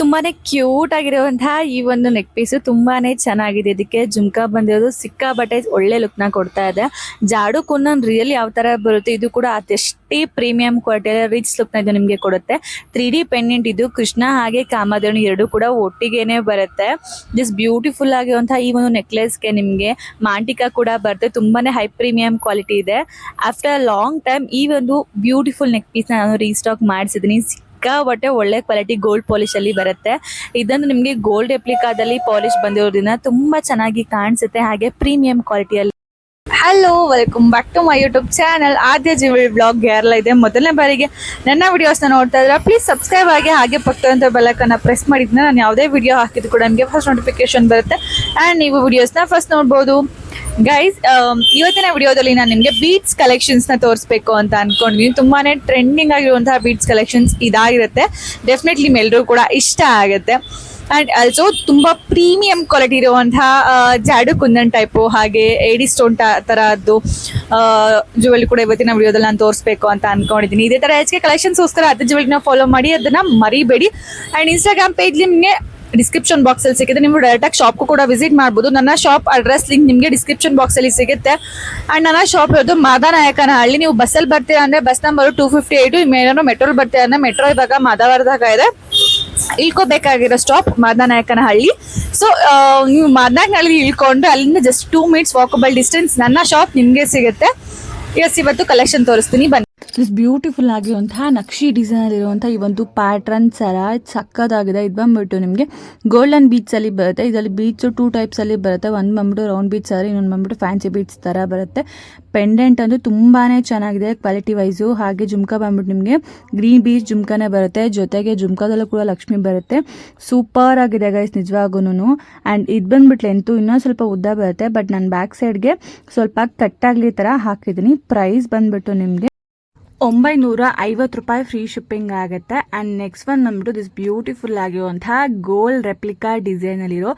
ತುಂಬಾನೇ ಕ್ಯೂಟ್ ಆಗಿರುವಂತಹ ಈ ಒಂದು ನೆಕ್ ಪೀಸ್ ತುಂಬಾನೇ ಚೆನ್ನಾಗಿದೆ. ಇದಕ್ಕೆ ಜುಮ್ಕಾ ಬಂದಿರೋದು ಸಿಕ್ಕಾಬಟ್ಟೆ ಒಳ್ಳೆ ನ ಕೊಡ್ತಾ ಇದೆ. ಜಾಡು ಕುನ್ನನ್ ರಿಯಲ್ ಯಾವ ತರ ಬರುತ್ತೆ, ಇದು ಕೂಡ ಅದೆಷ್ಟೇ ಪ್ರೀಮಿಯಂ ಕ್ವಾಲಿಟಿ ರಿಚ್ ಲುಕ್ನ ಇದು ನಿಮಗೆ ಕೊಡುತ್ತೆ. ತ್ರೀ ಡಿ ಪೆಂಡೆಂಟ್ ಇದು ಕೃಷ್ಣ ಹಾಗೆ ಕಾಮಧೇನು ಎರಡು ಕೂಡ ಒಟ್ಟಿಗೆನೆ ಬರುತ್ತೆ. ಜಸ್ಟ್ ಬ್ಯೂಟಿಫುಲ್ ಆಗಿರುವಂತಹ ಈ ಒಂದು ನೆಕ್ಲೆಸ್ಗೆ ನಿಮಗೆ ಮಾಂಟಿಕಾ ಕೂಡ ಬರುತ್ತೆ. ತುಂಬಾನೇ ಹೈ ಪ್ರೀಮಿಯಂ ಕ್ವಾಲಿಟಿ ಇದೆ. ಆಫ್ಟರ್ ಲಾಂಗ್ ಟೈಮ್ ಈ ಒಂದು ಬ್ಯೂಟಿಫುಲ್ ನೆಕ್ ಪೀಸ್ ನಾನು ರೀಸ್ಟಾಕ್ ಮಾಡಿಸಿದ್ದೀನಿ ಸಿಕ್ಕಾಬಟ್ಟೆ ಒಳ್ಳೆ ಕ್ವಾಲಿಟಿ ಗೋಲ್ಡ್ ಪಾಲಿಶ್ ಅಲ್ಲಿ ಬರುತ್ತೆ. ಇದನ್ನು ನಿಮಗೆ ಗೋಲ್ಡ್ ಎಪ್ಲಿಕಾದಲ್ಲಿ ಪಾಲಿಶ್ ಬಂದಿರೋದ್ರಿಂದ ತುಂಬಾ ಚೆನ್ನಾಗಿ ಕಾಣಿಸುತ್ತೆ. ಹಾಗೆ premium ಕ್ವಾಲಿಟಿಯಲ್ಲಿ hello welcome back to my YouTube channel Aadya Jeevi blog ಯಾರೆಲ್ಲ ಇದೆ, ಮೊದಲನೇ ಬಾರಿಗೆ ನನ್ನ ವಿಡಿಯೋಸ್ನ ನೋಡ್ತಾ ಇದ್ರೆ ಪ್ಲೀಸ್ ಸಬ್ಸ್ಕ್ರೈಬ್ ಆಗಿ ಹಾಗೆ ಪಕ್ಕದಂತ ಬೆಲಕನ್ನ ಪ್ರೆಸ್ ಮಾಡಿದ್ರೆ ನಾನು ಯಾವುದೇ ವಿಡಿಯೋ ಹಾಕಿದ್ರು ಕೂಡ ನಿಮಗೆ ಫಸ್ಟ್ ನೋಟಿಫಿಕೇಶನ್ ಬರುತ್ತೆ. ಆ್ಯಂಡ್ ನೀವು ವಿಡಿಯೋಸ್ನ ಫಸ್ಟ್ ನೋಡ್ಬೋದು. ಗೈಸ್ ಇವತ್ತಿನ ವಿಡಿಯೋದಲ್ಲಿ ನಾನು ನಿಮಗೆ ಬೀಟ್ಸ್ ಕಲೆಕ್ಷನ್ಸ್ನ ತೋರಿಸ್ಬೇಕು ಅಂತ ಅಂದ್ಕೊಂಡಿದ್ದೀನಿ ತುಂಬಾ ಟ್ರೆಂಡಿಂಗ್ ಆಗಿರುವಂತಹ ಬೀಟ್ಸ್ ಕಲೆಕ್ಷನ್ಸ್ ಇದಾಗಿರುತ್ತೆ. ಡೆಫಿನೆಟ್ಲಿ ನಿಮ್ಮೆಲ್ಲರೂ ಕೂಡ ಇಷ್ಟ ಆಗುತ್ತೆ. ಆ್ಯಂಡ್ ಆಲ್ಸೋ ತುಂಬ ಪ್ರೀಮಿಯಂ ಕ್ವಾಲಿಟಿ ಇರುವಂತಹ ಜಾಡು ಕುಂದನ್ ಟೈಪು ಹಾಗೆ ಏಡಿ ಸ್ಟೋನ್ ಥರದ್ದು ಜುವೆಲ್ ಕೂಡ ಇವತ್ತಿನ ವಿಡಿಯೋದಲ್ಲಿ ನಾನು ತೋರಿಸ್ಬೇಕು ಅಂತ ಅನ್ಕೊಂಡಿದ್ದೀನಿ ಇದೇ ಥರ ಹೆಚ್ಚಿಗೆ ಕಲೆಕ್ಷನ್ಸ್ಗೋಸ್ಕರ ಅದು ಜುವೆಲ್ನ ಫಾಲೋ ಮಾಡಿ, ಅದನ್ನು ಮರಿಬೇಡಿ. ಆ್ಯಂಡ್ ಇನ್ಸ್ಟಾಗ್ರಾಮ್ ಪೇಜ್ ನಿಮಗೆ ಡಿಸ್ಕ್ರಿಪ್ಷನ್ ಬಾಕ್ಸ್ ಅಲ್ಲಿ ಸಿಗುತ್ತೆ. ನೀವು ಡೈರೆಕ್ಟ್ ಆಗಿ ಶಾಪ್ ಕೂಡ ವಿಸಿಟ್ ಮಾಡಬಹುದು ನನ್ನ ಶಾಪ್ ಅಡ್ರೆಸ್ ಲಿಂಕ್ ನಿಮಗೆ ಡಿಸ್ಕ್ರಿಪ್ಷನ್ ಬಾಕ್ಸ್ ಅಲ್ಲಿ ಸಿಗುತ್ತೆ. ಅಂಡ್ ನನ್ನ ಶಾಪ್ ಇರೋದು ಮಾದಾನಾಯಕನ ಹಳ್ಳಿ ನೀವು ಬಸ್ಸಲ್ಲಿ ಬರ್ತೀರಾ ಅಂದ್ರೆ ಬಸ್ ನಂಬರ್ ಟೂ ಫಿಫ್ಟಿ ಏಟು ಏನಾದ್ರು ಮೆಟ್ರೋಲ್ ಬರ್ತೀರಾ ಅಂದ್ರೆ ಮೆಟ್ರೋ ಇವಾಗ ಮಾದಾವರದಾಗ ಇದೆ. ಇಳ್ಕೋಬೇಕಾಗಿರೋ ಸ್ಟಾಪ್ ಮಾದನಾಯಕನಹಳ್ಳಿ ಸೊ ನೀವು ಮಾದನಾಯಕನಹಳ್ಳಿ ಇಳ್ಕೊಂಡು ಅಲ್ಲಿಂದ just two minutes walkable distance ನನ್ನ ಶಾಪ್ ನಿಮಗೆ ಸಿಗುತ್ತೆ. ಎಸ್ ಇವತ್ತು ಕಲೆಕ್ಷನ್ ತೋರಿಸ್ತೀನಿ. ಬನ್ನಿ. ದಿಸ್ ಬ್ಯೂಟಿಫುಲ್ ಆಗಿರುವಂತಹ ನಕ್ಷಿ ಡಿಸೈನ್ ಇರುವಂತಹ ಈ ಒಂದು ಪ್ಯಾಟ್ರನ್ ಸರ, ಇದು ಸಕ್ಕದಾಗಿದೆ. ಇದು ಬಂದ್ಬಿಟ್ಟು ನಿಮಗೆ ಗೋಲ್ಡನ್ ಬೀಚ್ ಅಲ್ಲಿ ಬರುತ್ತೆ. ಇದರಲ್ಲಿ ಬೀಚ್ ಟೂ ಟೈಪ್ಸ್ ಅಲ್ಲಿ ಬರುತ್ತೆ. ಒಂದು ಬಂದ್ಬಿಟ್ಟು ರೌಂಡ್ ಬೀಚ್ ಸರ, ಇನ್ನೊಂದು ಬಂದ್ಬಿಟ್ಟು ಫ್ಯಾನ್ಸಿ ಬೀಚ್ ತರ ಬರುತ್ತೆ. ಪೆಂಡೆಂಟ್ ಅಂದ್ರೆ ತುಂಬಾನೇ ಚೆನ್ನಾಗಿದೆ ಕ್ವಾಲಿಟಿ ವೈಸು ಹಾಗೆ ಜುಮ್ಕಾ ಬಂದ್ಬಿಟ್ಟು ನಿಮಗೆ ಗ್ರೀನ್ ಬೀಚ್ ಜುಮ್ಕಾನೇ ಬರುತ್ತೆ. ಜೊತೆಗೆ ಜುಮ್ಕಾದಲ್ಲೂ ಕೂಡ ಲಕ್ಷ್ಮಿ ಬರುತ್ತೆ. ಸೂಪರ್ ಆಗಿದೆ ಗೈಸ್ ನಿಜವಾಗೂ ಆ್ಯಂಡ್ ಇದು ಬಂದ್ಬಿಟ್ಟು ಲೆಂತು ಇನ್ನೊಂದು ಸ್ವಲ್ಪ ಉದ್ದ ಬರುತ್ತೆ. ಬಟ್ ನಾನು ಬ್ಯಾಕ್ ಸೈಡ್ಗೆ ಸ್ವಲ್ಪ ಕಟ್ಟಾಗಲಿ ಥರ ಹಾಕಿದ್ದೀನಿ. ಪ್ರೈಸ್ ಬಂದ್ಬಿಟ್ಟು ನಿಮಗೆ ಒಂಬೈನೂರ ಐವತ್ತು ರೂಪಾಯಿ ಫ್ರೀ ಶಿಪ್ಪಿಂಗ್ ಆಗುತ್ತೆ. ಆ್ಯಂಡ್ ನೆಕ್ಸ್ಟ್ ಒನ್ ಬಂದ್ಬಿಟ್ಟು ದಿಸ್ ಬ್ಯೂಟಿಫುಲ್ ಆಗಿರುವಂತಹ ಗೋಲ್ಡ್ ರೆಪ್ಲಿಕಾ ಡಿಸೈನಲ್ಲಿರೋ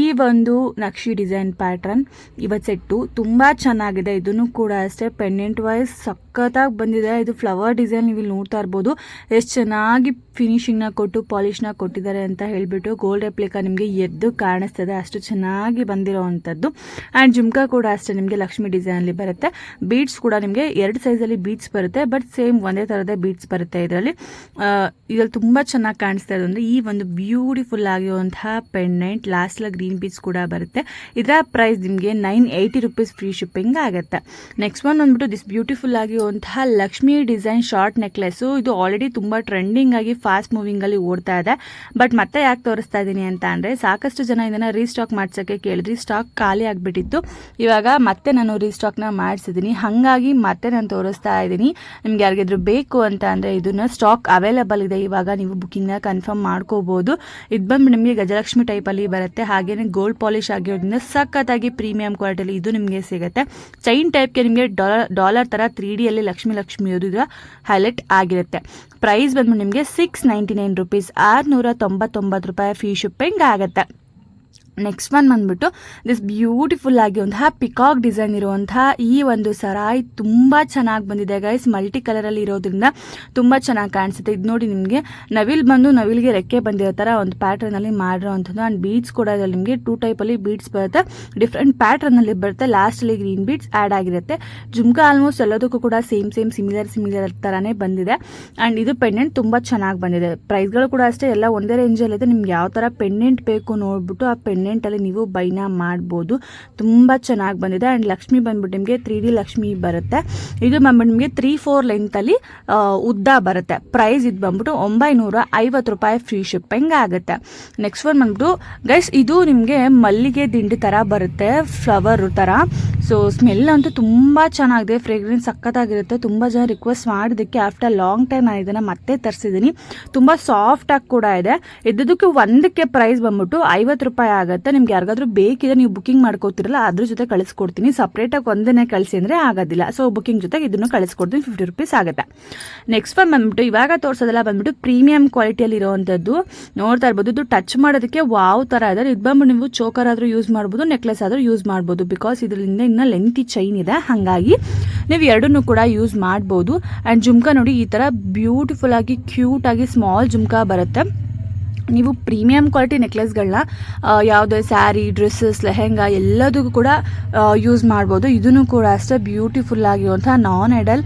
ಈ ಒಂದು ನಕ್ಷಿ ಡಿಸೈನ್ ಪ್ಯಾಟ್ರನ್ ಇವತ್ತು ಸೆಟ್ಟು ತುಂಬ ಚೆನ್ನಾಗಿದೆ. ಇದನ್ನು ಕೂಡ ಅಷ್ಟೇ ಪೆಂಡೆಂಟ್ ವೈಸ್ ಸಖತ್ತಾಗಿ ಬಂದಿದೆ. ಇದು ಫ್ಲವರ್ ಡಿಸೈನ್ ನೀವು ಇಲ್ಲಿ ನೋಡ್ತಾ ಇರ್ಬೋದು. ಎಷ್ಟು ಚೆನ್ನಾಗಿ ಫಿನಿಶಿಂಗ್ನ ಕೊಟ್ಟು ಪಾಲಿಶ್ನ ಕೊಟ್ಟಿದ್ದಾರೆ ಅಂತ ಹೇಳಿಬಿಟ್ಟು ಗೋಲ್ಡ್ ರೆಪ್ಲಿಕಾ ನಿಮಗೆ ಎದ್ದು ಕಾಣಿಸ್ತದೆ. ಅಷ್ಟು ಚೆನ್ನಾಗಿ ಬಂದಿರೋ ಅಂಡ್ ಆ್ಯಂಡ್ ಜುಮ್ಕಾ ಕೂಡ ಅಷ್ಟೇ ನಿಮಗೆ ಲಕ್ಷ್ಮಿ ಡಿಸೈನಲ್ಲಿ ಬರುತ್ತೆ. ಬೀಡ್ಸ್ ಕೂಡ ನಿಮಗೆ ಎರಡು ಸೈಜಲ್ಲಿ ಬೀಡ್ಸ್ ಬರುತ್ತೆ ಬಟ್ ಸೇಮ್ ಒಂದೇ ಥರದ ಬೀಡ್ಸ್ ಬರುತ್ತೆ ಇದರಲ್ಲಿ. ಇದರಲ್ಲಿ ತುಂಬ ಚೆನ್ನಾಗಿ ಕಾಣಿಸ್ತಾ ಇದೆ ಅಂದರೆ ಈ ಒಂದು ಬ್ಯೂಟಿಫುಲ್ ಆಗಿರುವಂತಹ ಪೆಂಡೆಂಟ್ ಲಾಸ್ಟಲ್ಲಿ ಗ್ರೀನ್ ಬೀಡ್ಸ್ ಕೂಡ ಬರುತ್ತೆ. ಇದರ ಪ್ರೈಸ್ ನಿಮಗೆ nine eighty rupees free shipping ಆಗುತ್ತೆ. ನೆಕ್ಸ್ಟ್ ಒನ್ ಬಂದ್ಬಿಟ್ಟು ದಿಸ್ ಬ್ಯೂಟಿಫುಲ್ ಆಗಿರುವಂತಹ ಲಕ್ಷ್ಮಿ ಡಿಸೈನ್ ಶಾರ್ಟ್ ನೆಕ್ಲೆಸ್ಸು ಇದು ಆಲ್ರೆಡಿ ತುಂಬ ಟ್ರೆಂಡಿಂಗ್ ಆಗಿ ಫಾಸ್ಟ್ ಮೂವಿಂಗಲ್ಲಿ ಓಡ್ತಾ ಇದೆ. ಬಟ್ ಮತ್ತೆ ಯಾಕೆ ತೋರಿಸ್ತಾ ಇದ್ದೀನಿ ಅಂತ ಅಂದರೆ ಸಾಕಷ್ಟು ಜನ ಇದನ್ನು ರೀಸ್ಟಾಕ್ ಮಾಡ್ಸೋಕ್ಕೆ ಕೇಳಿದ್ರಿ. ಸ್ಟಾಕ್ ಖಾಲಿ ಆಗಿಬಿಟ್ಟಿತ್ತು. ಇವಾಗ ಮತ್ತೆ ನಾನು ರೀಸ್ಟಾಕ್ನ ಮಾಡಿಸಿದ್ದೀನಿ ಹಾಗಾಗಿ ಮತ್ತೆ ನಾನು ತೋರಿಸ್ತಾ ಇದ್ದೀನಿ ನಿಮ್ಗೆ ಯಾರಿಗಾದ್ರೂ ಬೇಕು ಅಂತ ಅಂದರೆ ಇದನ್ನ ಸ್ಟಾಕ್ ಅವೈಲೇಬಲ್ ಇದೆ. ಇವಾಗ ನೀವು ಬುಕ್ಕಿಂಗ್ನ ಕನ್ಫರ್ಮ್ ಮಾಡ್ಕೋಬಹುದು ಇದು ಬಂದು ನಿಮಗೆ ಗಜಲಕ್ಷ್ಮಿ ಟೈಪಲ್ಲಿ ಬರುತ್ತೆ. ಹಾಗೇನೆ ಗೋಲ್ಡ್ ಪಾಲಿಶ್ ಆಗಿರೋದ್ರಿಂದ ಸಖತ್ತಾಗಿ ಪ್ರೀಮಿಯಂ ಕ್ವಾಲಿಟಿ ಇದು ನಿಮಗೆ ಸಿಗುತ್ತೆ. ಚೈನ್ ಟೈಪ್ಗೆ ನಿಮಗೆ ಡಾಲರ್ ಡಾಲರ್ ಥರ ತ್ರೀ ಡಿಯಲ್ಲಿ ಲಕ್ಷ್ಮಿ ಲಕ್ಷ್ಮಿ ಈಗ ಹೈಲೈಟ್ ಆಗಿರುತ್ತೆ. ಪ್ರೈಸ್ ಬಂದ್ಬಿಟ್ಟು ನಿಮಗೆ ಸಿಕ್ಸ್ ನೈಂಟಿ ನೈನ್ ರುಪೀಸ್ ಆರುನೂರ ತೊಂಬತ್ತೊಂಬತ್ತು ರೂಪಾಯಿ ಫೀ ಶಿಪ್ಪಿಂಗ್ ಆಗುತ್ತೆ. ನೆಕ್ಸ್ಟ್ ಒನ್ ಬಂದ್ಬಿಟ್ಟು ದಿಸ್ ಬ್ಯೂಟಿಫುಲ್ ಆಗಿರುವಂತಹ ಪಿಕಾಕ್ ಡಿಸೈನ್ ಇರುವಂತಹ ಈ ಒಂದು ಸರಾಯಿ ತುಂಬ ಚೆನ್ನಾಗಿ ಬಂದಿದೆ ಗೈಸ್ ಮಲ್ಟಿ ಕಲರಲ್ಲಿ ಇರೋದ್ರಿಂದ ತುಂಬ ಚೆನ್ನಾಗಿ ಕಾಣಿಸುತ್ತೆ. ಇದು ನೋಡಿ ನಿಮಗೆ, ನವಿಲ್ ಬಂದು ನವಿಲ್ಗೆ ರೆಕ್ಕೆ ಬಂದಿರೋ ಥರ ಒಂದು ಪ್ಯಾಟ್ರನಲ್ಲಿ ಮಾಡಿರೋವಂಥದ್ದು. ಆ್ಯಂಡ್ ಬೀಡ್ಸ್ ಕೂಡ ಇದರಲ್ಲಿ ನಿಮಗೆ ಟೂ ಟೈಪಲ್ಲಿ ಬೀಡ್ಸ್ ಬರುತ್ತೆ. ಡಿಫ್ರೆಂಟ್ ಪ್ಯಾಟ್ರನಲ್ಲಿ ಬರುತ್ತೆ. ಲಾಸ್ಟಲ್ಲಿ ಗ್ರೀನ್ ಬೀಡ್ಸ್ ಆ್ಯಡ್ ಆಗಿರುತ್ತೆ. ಜುಮ್ಕಾ ಆಲ್ಮೋಸ್ಟ್ ಎಲ್ಲದಕ್ಕೂ ಕೂಡ ಸೇಮ್ ಸೇಮ್ ಸಿಮಿಲರ್ ಸಿಮಿಲರ್ ಥರನೇ ಬಂದಿದೆ. ಆ್ಯಂಡ್ ಇದು ಪೆಂಡೆಂಟ್ ತುಂಬ ಚೆನ್ನಾಗಿ ಬಂದಿದೆ. ಪ್ರೈಸ್ಗಳು ಕೂಡ ಅಷ್ಟೇ, ಎಲ್ಲ ಒಂದೇ ರೇಂಜಲ್ಲಿದೆ ನಿಮ್ಗೆ ಯಾವ ಥರ ಪೆಂಡೆಂಟ್ ಬೇಕು ನೋಡ್ಬಿಟ್ಟು ಆ ಪೆಂಡೆಂಟಲ್ಲಿ ನೀವು ಬೈನ ಮಾಡ್ಬೋದು. ತುಂಬ ಚೆನ್ನಾಗಿ ಬಂದಿದೆ. ಆ್ಯಂಡ್ ಲಕ್ಷ್ಮಿ ಬಂದ್ಬಿಟ್ಟು ನಿಮಗೆ ತ್ರೀ ಡಿ ಲಕ್ಷ್ಮಿ ಬರುತ್ತೆ. ಇದು ಬಂದ್ಬಿಟ್ಟು ನಿಮಗೆ ತ್ರೀ ಫೋರ್ ಲೆಂತಲ್ಲಿ ಉದ್ದ ಬರುತ್ತೆ. ಪ್ರೈಸ್ ಇದು ಬಂದ್ಬಿಟ್ಟು ಒಂಬೈನೂರ ಐವತ್ತು ರೂಪಾಯಿ ಫ್ರೀ ಶಿಪ್ಪಿಂಗ್ ಆಗುತ್ತೆ. ನೆಕ್ಸ್ಟ್ ಒನ್ ಬಂದ್ಬಿಟ್ಟು ಗೈಸ್ ಇದು ನಿಮಗೆ ಮಲ್ಲಿಗೆ ದಿಂಡು ಥರ ಬರುತ್ತೆ. ಫ್ಲವರ್ ಥರ ಸೊ ಸ್ಮೆಲ್ ಅಂತೂ ತುಂಬ ಚೆನ್ನಾಗಿದೆ. ಫ್ರೇಗ್ರೆನ್ಸ್ ಸಖತ್ತಾಗಿರುತ್ತೆ. ತುಂಬ ಜನ ರಿಕ್ವೆಸ್ಟ್ ಮಾಡಿದ್ದಕ್ಕೆ ಆಫ್ಟರ್ ಲಾಂಗ್ ಟೈಮ್ ನಾನು ಇದನ್ನು ಮತ್ತೆ ತರಿಸಿದ್ದೀನಿ. ತುಂಬ ಸಾಫ್ಟಾಗಿ ಕೂಡ ಇದೆ. ಇದ್ದದಕ್ಕೆ ಒಂದಕ್ಕೆ ಪ್ರೈಸ್ ಬಂದ್ಬಿಟ್ಟು ಐವತ್ತು ರೂಪಾಯಿ ಆಗುತ್ತೆ. ನಿಮ್ಗೆ ಯಾರಿಗಾದ್ರೂ ಬೇಕಿದ್ರೆ ನೀವು ಬುಕಿಂಗ್ ಮಾಡ್ಕೋತಿರಲ್ಲ, ಅದ್ರ ಜೊತೆ ಕಳಿಸ್ಕೊಡ್ತೀನಿ. ಸಪ್ರೇಟಾಗಿ ಒಂದನ್ನೇ ಕಳಿಸಿ ಅಂದರೆ ಆಗೋದಿಲ್ಲ. ಸೊ ಬುಕಿಂಗ್ ಜೊತೆಗೆ ಇದನ್ನು ಕಳಿಸ್ಕೊಡ್ತೀನಿ. ಫಿಫ್ಟಿ ರುಪೀಸ್ ಆಗುತ್ತೆ. ನೆಕ್ಸ್ಟ್ ಒನ್ ಬಂದ್ಬಿಟ್ಟು, ಇವಾಗ ತೋರಿಸೋದೆಲ್ಲ ಬಂದ್ಬಿಟ್ಟು ಪ್ರೀಮಿಯಂ ಕ್ವಾಲಿಟಿಯಲ್ಲಿ ಇರೋವಂಥದ್ದು. ನೋಡ್ತಾ ಇರ್ಬೋದು. ಇದು ಟಚ್ ಮಾಡೋದಕ್ಕೆ ವಾವ್ ಥರ ಇದೆ. ಇದು ಬಂದ್ಬಿಟ್ಟು ನೀವು ಚೋಕರ್ ಆದರೂ ಯೂಸ್ ಮಾಡ್ಬೋದು ನೆಕ್ಲೆಸ್ ಆದರೂ ಯೂಸ್ ಮಾಡ್ಬೋದು. ಬಿಕಾಸ್ ಇದರಿಂದ ಇನ್ನು ಲೆಂತಿ ಚೈನ್ ಇದೆ. ಹಾಗಾಗಿ ನೀವು ಎರಡನ್ನೂ ಕೂಡ ಯೂಸ್ ಮಾಡ್ಬೋದು. ಆ್ಯಂಡ್ ಜುಮ್ಕಾ ನೋಡಿ, ಈ ಥರ ಬ್ಯೂಟಿಫುಲ್ ಆಗಿ ಕ್ಯೂಟ್ ಆಗಿ ಸ್ಮಾಲ್ ಜುಮ್ಕಾ ಬರುತ್ತೆ. ನೀವು ಪ್ರೀಮಿಯಂ ಕ್ವಾಲಿಟಿ ನೆಕ್ಲೆಸ್ಗಳನ್ನ ಯಾವುದೇ ಸ್ಯಾರಿ ಡ್ರೆಸ್ಸಸ್ ಲೆಹೆಂಗಾ ಎಲ್ಲದಕ್ಕೂ ಕೂಡ ಯೂಸ್ ಮಾಡ್ಬೋದು. ಇದನ್ನು ಕೂಡ ಅಷ್ಟೇ ಬ್ಯೂಟಿಫುಲ್ ಆಗಿರುವಂಥ ನಾನ್ ಎಡಲ್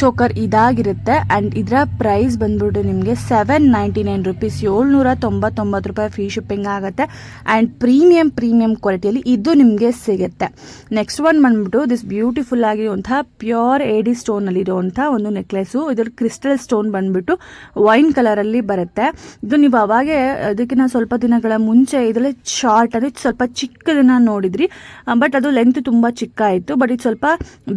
ಚೋಕರ್ ಇದಾಗಿರುತ್ತೆ. ಆ್ಯಂಡ್ ಇದರ ಪ್ರೈಸ್ ಬಂದ್ಬಿಟ್ಟು ನಿಮಗೆ ಸೆವೆನ್ ನೈಂಟಿ ನೈನ್ ರುಪೀಸ್ ಏಳ್ನೂರ ತೊಂಬತ್ತೊಂಬತ್ತು ರೂಪಾಯಿ ಫ್ರೀ ಶಿಪ್ಪಿಂಗ್ ಆಗುತ್ತೆ. ಆ್ಯಂಡ್ ಪ್ರೀಮಿಯಂ ಪ್ರೀಮಿಯಂ ಕ್ವಾಲಿಟಿಯಲ್ಲಿ ಇದು ನಿಮಗೆ ಸಿಗುತ್ತೆ. ನೆಕ್ಸ್ಟ್ ಒನ್ ಬಂದ್ಬಿಟ್ಟು ದಿಸ್ ಬ್ಯೂಟಿಫುಲ್ ಆಗಿರುವಂಥ ಪ್ಯೂರ್ ಏಡಿ ಸ್ಟೋನಲ್ಲಿರುವಂಥ ಒಂದು ನೆಕ್ಲೆಸು ಇದ್ರ ಕ್ರಿಸ್ಟಲ್ ಸ್ಟೋನ್ ಬಂದ್ಬಿಟ್ಟು ವೈನ್ ಕಲರಲ್ಲಿ ಬರುತ್ತೆ. ಇದು ನೀವು ಅವಾಗೆ ಅದಕ್ಕಿಂತ ಸ್ವಲ್ಪ ದಿನಗಳ ಮುಂಚೆ ಇದರಲ್ಲಿ ಶಾರ್ಟ್ ಅಂದರೆ ಸ್ವಲ್ಪ ಚಿಕ್ಕದನ್ನ ನೋಡಿದ್ರಿ. ಬಟ್ ಅದು ಲೆಂತ್ ತುಂಬ ಚಿಕ್ಕ ಆಯಿತು ಬಟ್ ಇದು ಸ್ವಲ್ಪ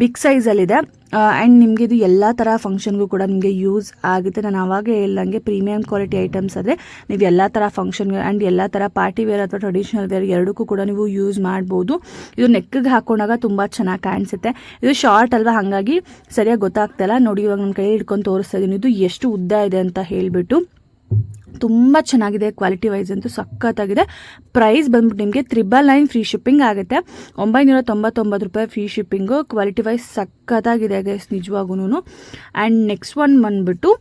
ಬಿಗ್ ಸೈಜಲ್ಲಿದೆ ಆ್ಯಂಡ್ ನಿಮಗೆ ಇದು ಎಲ್ಲ ಥರ ಫಂಕ್ಷನ್ಗೂ ಕೂಡ ನಿಮಗೆ ಯೂಸ್ ಆಗುತ್ತೆ. ನಾನು ಆವಾಗ ಹೇಳ್ದಂಗೆ ಪ್ರೀಮಿಯಂ ಕ್ವಾಲಿಟಿ ಐಟಮ್ಸ್ ಆದರೆ ನೀವು ಎಲ್ಲ ಥರ ಫಂಕ್ಷನ್ ಆ್ಯಂಡ್ ಎಲ್ಲ ಥರ ಪಾರ್ಟಿ ವೇರ್ ಅಥವಾ ಟ್ರೆಡಿಷನಲ್ ವೇರ್ ಎರಡಕ್ಕೂ ಕೂಡ ನೀವು ಯೂಸ್ ಮಾಡ್ಬೋದು. ಇದು ನೆಕ್ಗೆ ಹಾಕೊಂಡಾಗ ತುಂಬ ಚೆನ್ನಾಗಿ ಕಾಣಿಸುತ್ತೆ. ಇದು ಶಾರ್ಟ್ ಅಲ್ವಾ? ಹಾಗಾಗಿ ಸರಿಯಾಗಿ ಗೊತ್ತಾಗ್ತಲ್ಲ ನೋಡಿ ಇವಾಗ ನನ್ನ ಕೈ ಹಿಡ್ಕೊಂಡು ತೋರಿಸ್ತಾ ಇದ್ದೀನಿ ಇದು ಎಷ್ಟು ಉದ್ದ ಇದೆ ಅಂತ ಹೇಳಿಬಿಟ್ಟು. ತುಂಬ ಚೆನ್ನಾಗಿದೆ ಕ್ವಾಲಿಟಿ ವೈಸ್ ಅಂತೂ ಸಖತ್ತಾಗಿದೆ. ಪ್ರೈಸ್ ಬಂದ್ಬಿಟ್ಟು ನಿಮಗೆ ತ್ರಿಬಲ್ ನೈನ್ ಫ್ರೀ ಶಿಪ್ಪಿಂಗ್ ಆಗುತ್ತೆ. ಒಂಬೈನೂರ ತೊಂಬತ್ತೊಂಬತ್ತು ರೂಪಾಯಿ ಫ್ರೀ ಶಿಪ್ಪಿಂಗು ಕ್ವಾಲಿಟಿ ವೈಸ್ ಸಖತ್ತಾಗಿದೆ ಗೈಸ್ ನಿಜವಾಗೂ ಆ್ಯಂಡ್ ನೆಕ್ಸ್ಟ್ ಒನ್ ಬಂದ್ಬಿಟ್ಟು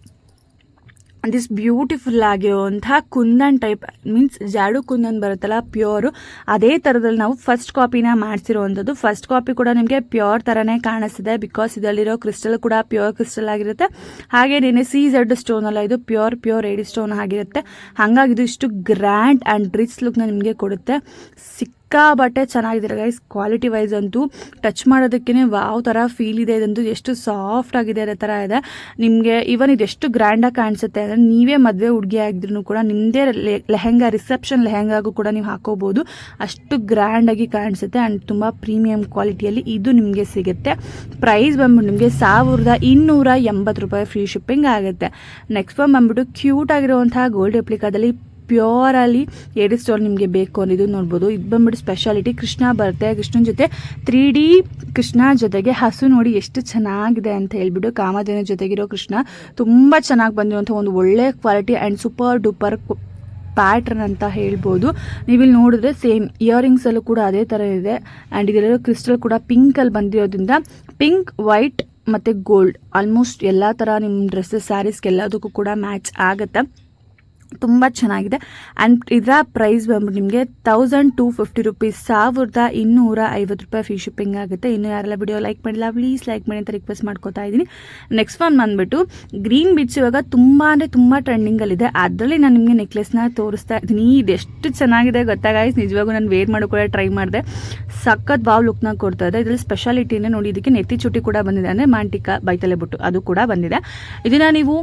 ದಿಸ್ ಬ್ಯೂಟಿಫುಲ್ ಆಗಿರುವಂಥ ಕುಂದನ್ ಟೈಪ್ ಮೀನ್ಸ್ ಜಾಡು ಕುಂದನ್ ಬರುತ್ತಲ್ಲ ಪ್ಯೂರು ಅದೇ ಥರದಲ್ಲಿ ನಾವು ಫಸ್ಟ್ ಕಾಪಿನ ಮಾಡಿಸಿರುವಂಥದ್ದು. ಫಸ್ಟ್ ಕಾಪಿ ಕೂಡ ನಿಮಗೆ ಪ್ಯೂರ್ ಥರನೇ ಕಾಣಿಸ್ತಿದೆ ಬಿಕಾಸ್ ಇದರಲ್ಲಿರೋ ಕ್ರಿಸ್ಟಲ್ ಕೂಡ ಪ್ಯೂರ್ ಕ್ರಿಸ್ಟಲ್ ಆಗಿರುತ್ತೆ. ಹಾಗೆ ನೆನೆ ಸಿ ಝಡ್ ಸ್ಟೋನ್ ಅಲ್ಲ, ಇದು ಪ್ಯೂರ್ ಪ್ಯೂರ್ ಏಡಿ ಸ್ಟೋನ್ ಆಗಿರುತ್ತೆ. ಹಾಗಾಗಿ ಇದು ಇಷ್ಟು ಗ್ರ್ಯಾಂಡ್ ಆ್ಯಂಡ್ ರಿಚ್ ಲುಕ್ನ ನಿಮಗೆ ಕೊಡುತ್ತೆ. ಸಿಕ್ಕಾಬಟ್ಟೆ ಚೆನ್ನಾಗಿದೆ ಗೈಸ್ ಕ್ವಾಲಿಟಿ ವೈಸ್ ಅಂತೂ ಟಚ್ ಮಾಡೋದಕ್ಕೇ ವಾವ್ ಥರ ಫೀಲ್ ಇದೆ, ಇದಂತೂ ಎಷ್ಟು ಸಾಫ್ಟ್ ಆಗಿದೆ ಅದೇ ಥರ ಇದೆ. ನಿಮಗೆ ಇವನ್ ಇದೆಷ್ಟು ಗ್ರ್ಯಾಂಡಾಗಿ ಕಾಣಿಸುತ್ತೆ ಅಂದರೆ ನೀವೇ ಮದುವೆ ಹುಡುಗಿ ಆಗಿದ್ರು ಕೂಡ ನಿಮ್ಮದೇ ಲೆಹೆಂಗಾ ರಿಸೆಪ್ಷನ್ ಲೆಹೆಂಗಾಗೂ ಕೂಡ ನೀವು ಹಾಕೋಬೋದು. ಅಷ್ಟು ಗ್ರ್ಯಾಂಡಾಗಿ ಕಾಣಿಸುತ್ತೆ ಆ್ಯಂಡ್ ತುಂಬ ಪ್ರೀಮಿಯಂ ಕ್ವಾಲಿಟಿಯಲ್ಲಿ ಇದು ನಿಮಗೆ ಸಿಗುತ್ತೆ. ಪ್ರೈಸ್ ಬಂದ್ಬಿಟ್ಟು ನಿಮಗೆ ಸಾವಿರದ ಇನ್ನೂರ ಎಂಬತ್ತು ರೂಪಾಯಿ ಫ್ರೀ ಶಿಪ್ಪಿಂಗ್ ಆಗುತ್ತೆ. ನೆಕ್ಸ್ಟ್ ಬಂದ್ಬಿಟ್ಟು ಕ್ಯೂಟ್ ಆಗಿರುವಂತಹ ಗೋಲ್ಡ್ ರೆಪ್ಲಿಕಾದಲ್ಲಿ ಪ್ಯೂರಲ್ಲಿ ಏಡಿ ಸ್ಟೋರ್ ನಿಮಗೆ ಬೇಕು ಅನ್ನೋದು ನೋಡ್ಬೋದು. ಇದು ಬಂದ್ಬಿಟ್ಟು ಸ್ಪೆಷಾಲಿಟಿ ಕೃಷ್ಣ ಬರುತ್ತೆ ಕೃಷ್ಣನ ಜೊತೆ ತ್ರೀ ಡಿ ಕೃಷ್ಣ ಜೊತೆಗೆ ಹಸು ನೋಡಿ ಎಷ್ಟು ಚೆನ್ನಾಗಿದೆ ಅಂತ ಹೇಳ್ಬಿಟ್ಟು ಕಾಮಧೇನ ಜೊತೆಗಿರೋ ಕೃಷ್ಣ ತುಂಬ ಚೆನ್ನಾಗಿ ಬಂದಿರುವಂಥ ಒಂದು ಒಳ್ಳೆ quality and super duper pattern ಅಂತ ಹೇಳ್ಬೋದು. ನೀವಿಲ್ಲಿ ನೋಡಿದ್ರೆ ಸೇಮ್ ಇಯರಿಂಗ್ಸಲ್ಲೂ ಕೂಡ ಅದೇ ಥರ ಇದೆ. ಆ್ಯಂಡ್ ಇದರಲ್ಲಿರೋ ಕ್ರಿಸ್ಟಲ್ ಕೂಡ ಪಿಂಕಲ್ಲಿ ಬಂದಿರೋದ್ರಿಂದ ಪಿಂಕ್ ವೈಟ್ ಮತ್ತು ಗೋಲ್ಡ್ ಆಲ್ಮೋಸ್ಟ್ ಎಲ್ಲ ಥರ ನಿಮ್ಮ ಡ್ರೆಸ್ಸಸ್ ಸ್ಯಾರೀಸ್ಗೆ ಎಲ್ಲದಕ್ಕೂ ಕೂಡ ಮ್ಯಾಚ್ ಆಗುತ್ತೆ. ತುಂಬ ಚೆನ್ನಾಗಿದೆ. ಆ್ಯಂಡ್ ಇದರ ಪ್ರೈಸ್ ಬಂದ್ಬಿಟ್ಟು ನಿಮಗೆ ತೌಸಂಡ್ ಟೂ ಫಿಫ್ಟಿ ರುಪೀಸ್ ಸಾವಿರದ ಇನ್ನೂರ ಐವತ್ತು ರೂಪಾಯಿ ಫ್ರೀ ಶಿಪ್ಪಿಂಗ್ ಆಗುತ್ತೆ. ಇನ್ನು ಯಾರೆಲ್ಲ ವಿಡಿಯೋ ಲೈಕ್ ಮಾಡಿಲ್ಲ ಪ್ಲೀಸ್ ಲೈಕ್ ಮಾಡಿ ಅಂತ ರಿಕ್ವೆಸ್ಟ್ ಮಾಡ್ಕೋತಾ ಇದ್ದೀನಿ. ನೆಕ್ಸ್ಟ್ ಒನ್ ಬಂದ್ಬಿಟ್ಟು ಗ್ರೀನ್ ಬೀಚ್ ಇವಾಗ ತುಂಬ ಅಂದರೆ ತುಂಬ ಟ್ರೆಂಡಿಂಗಲ್ಲಿದೆ ಅದರಲ್ಲಿ ನಾನು ನಿಮಗೆ ನೆಕ್ಲೆಸ್ನ ತೋರಿಸ್ತಾ ಇದ್ದೀನಿ. ಇದೆಷ್ಟು ಚೆನ್ನಾಗಿದೆ ಗೊತ್ತಾಗಾಯ್ತು ನಿಜವಾಗೂ ನಾನು ವೇರ್ ಮಾಡೋ ಕೂಡ ಟ್ರೈ ಮಾಡಿದೆ. ಸಖತ್ ಬಾವ್ ಲುಕ್ನ ಕೊಡ್ತಾ ಇದೆ. ಇದರಲ್ಲಿ ಸ್ಪೆಷಾಲಿಟಿನೇ ನೋಡಿ, ಇದಕ್ಕೆ ನೆತ್ತಿ ಚುಟ್ಟಿ ಕೂಡ ಬಂದಿದೆ. ಅಂದರೆ ಮಾಂಟಿಕ ಬೈತಲೆ ಬಿಟ್ಟು ಅದು ಕೂಡ ಬಂದಿದೆ. ಇದನ್ನು ನೀವು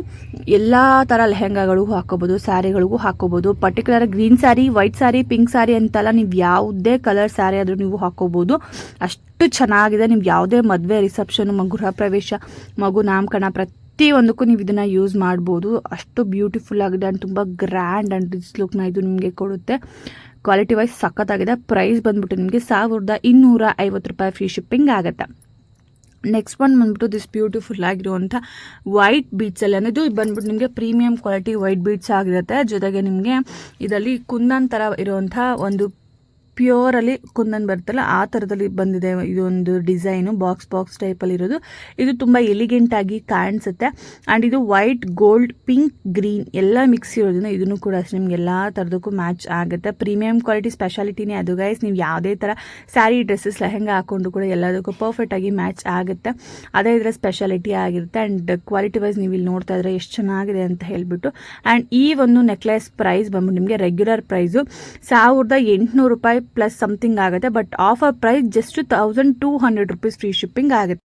ಎಲ್ಲ ಥರ ಲೆಹೆಂಗಾಗಳು ಹಾಕೋಬೋದು ಸ್ಯಾರಿಗಳಿಗೂ ಹಾಕೋಬೋದು. Particular green sari white sari pink sari ಅಂತಲ್ಲ ನೀವು ಯಾವುದೇ ಕಲರ್ ಸ್ಯಾರಿ ಆದರೂ ನೀವು ಹಾಕೋಬೋದು. ಅಷ್ಟು ಚೆನ್ನಾಗಿದೆ. ನೀವು ಯಾವುದೇ ಮದುವೆ ರಿಸೆಪ್ಷನ್ ಗೃಹ ಪ್ರವೇಶ, ಮಗು, ನಾಮಕರಣ ಪ್ರತಿಯೊಂದಕ್ಕೂ ನೀವು ಇದನ್ನು ಯೂಸ್ ಮಾಡ್ಬೋದು. ಅಷ್ಟು ಬ್ಯೂಟಿಫುಲ್ ಆಗಿದೆ ಆ್ಯಂಡ್ ತುಂಬ ಗ್ರ್ಯಾಂಡ್ ಆ್ಯಂಡ್ ರಿಚ್ ಲುಕ್ನ ಇದು ನಿಮಗೆ ಕೊಡುತ್ತೆ. ಕ್ವಾಲಿಟಿ ವೈಸ್ ಸಖತ್ತಾಗಿದೆ. ಪ್ರೈಸ್ ಬಂದ್ಬಿಟ್ಟು ನಿಮಗೆ ಸಾವಿರದ ಇನ್ನೂರ ಐವತ್ತು ರೂಪಾಯಿ ಫ್ರೀ ಶಿಪ್ಪಿಂಗ್ ಆಗುತ್ತೆ. ನೆಕ್ಸ್ಟ್ ಒನ್ ಬಂದ್ಬಿಟ್ಟು ದಿಸ್ ಬ್ಯೂಟಿಫುಲ್ ಆಗಿರುವಂಥ ವೈಟ್ ಬೀಡ್ಸಲ್ಲಿ ಅನ್ನೋದು ಬಂದ್ಬಿಟ್ಟು ನಿಮಗೆ ಪ್ರೀಮಿಯಂ ಕ್ವಾಲಿಟಿ ವೈಟ್ ಬೀಡ್ಸ್ ಆಗಿರುತ್ತೆ. ಜೊತೆಗೆ ನಿಮಗೆ ಇದರಲ್ಲಿ ಕುಂದನ್ ಥರ ಇರುವಂಥ ಒಂದು ಪ್ಯೂರಲ್ಲಿ ಕುಂದನ್ ಬರುತ್ತಲ್ಲ ಆ ಥರದಲ್ಲಿ ಬಂದಿದೆ ಇದೊಂದು ಡಿಸೈನು ಬಾಕ್ಸ್ ಬಾಕ್ಸ್ ಟೈಪಲ್ಲಿ ಇರೋದು. ಇದು ತುಂಬ ಎಲಿಗೆಂಟಾಗಿ ಕಾಣಿಸುತ್ತೆ. ಆ್ಯಂಡ್ ಇದು ವೈಟ್ ಗೋಲ್ಡ್ ಪಿಂಕ್ ಗ್ರೀನ್ ಎಲ್ಲ ಮಿಕ್ಸ್ ಇರೋದ್ರಿಂದ ಇದನ್ನು ಕೂಡ ಅಷ್ಟೇ ನಿಮ್ಗೆ ಎಲ್ಲ ಥರದಕ್ಕೂ ಮ್ಯಾಚ್ ಆಗುತ್ತೆ. ಪ್ರೀಮಿಯಂ ಕ್ವಾಲಿಟಿ ಸ್ಪೆಷಾಲಿಟಿನೇ ಅದು ಗೈಸ್ ನೀವು ಯಾವುದೇ ಥರ ಸ್ಯಾರಿ ಡ್ರೆಸ್ಸಸ್ ಲೆಹೆಂಗಾ ಹಾಕೊಂಡು ಕೂಡ ಎಲ್ಲದಕ್ಕೂ ಪರ್ಫೆಕ್ಟಾಗಿ ಮ್ಯಾಚ್ ಆಗುತ್ತೆ. ಅದೇ ಇದರ ಸ್ಪೆಷಾಲಿಟಿ ಆಗಿರುತ್ತೆ. ಆ್ಯಂಡ್ ಕ್ವಾಲಿಟಿ ವೈಸ್ ನೀವು ಇಲ್ಲಿ ನೋಡ್ತಾ ಇದ್ರೆ ಎಷ್ಟು ಚೆನ್ನಾಗಿದೆ ಅಂತ ಹೇಳ್ಬಿಟ್ಟು. ಆ್ಯಂಡ್ ಈ ಒಂದು ನೆಕ್ಲೆಸ್ ಪ್ರೈಸ್ ಬಂದ್ಬಿಟ್ಟು ನಿಮಗೆ ರೆಗ್ಯುಲರ್ ಪ್ರೈಸು ಸಾವಿರದ ಎಂಟುನೂರು ರೂಪಾಯಿ ಪ್ಲಸ್ ಸಮಥಿಂಗ್ ಆಗುತ್ತೆ but offer price just thousand two hundred rupees free shipping ಆಗುತ್ತೆ.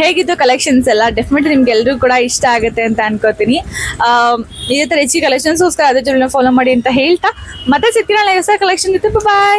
ಹೇಗಿದ್ದು ಕಲೆಕ್ಷನ್ಸ್ ಎಲ್ಲ? ಡೆಫಿನೆಟ್ಲಿ ನಿಮ್ಗೆ ಎಲ್ಲರೂ ಕೂಡ ಇಷ್ಟ ಆಗುತ್ತೆ ಅಂತ ಅನ್ಕೋತೀನಿ. ಇದೇ ತರ ಹೆಚ್ಚಿಗೆ ಕಲೆಕ್ಷನ್ಸ್ ಅದೇ ಜೊತೆ ಫಾಲೋ ಮಾಡಿ ಅಂತ ಹೇಳ್ತಾ. ಮತ್ತೆ ಸಿಗ್ತೀನಿ ಹೊಸ ಕಲೆಕ್ಷನ್ ಇತ್ತು ಬಾಯ್